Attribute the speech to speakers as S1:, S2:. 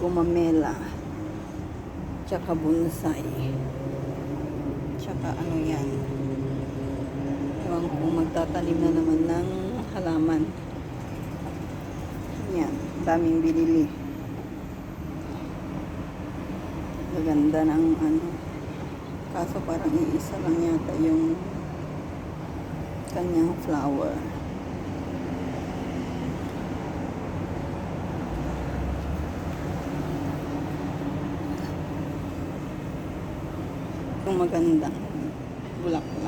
S1: gumamela. Tsaka bonsai. Tsaka ano yan. Ewan ko magtatanim na naman ng halaman. Yan. Daming binili. Maganda ng ano. Kaso parang iisa lang yata yung kanyang flower. Yung magandang bulaklak.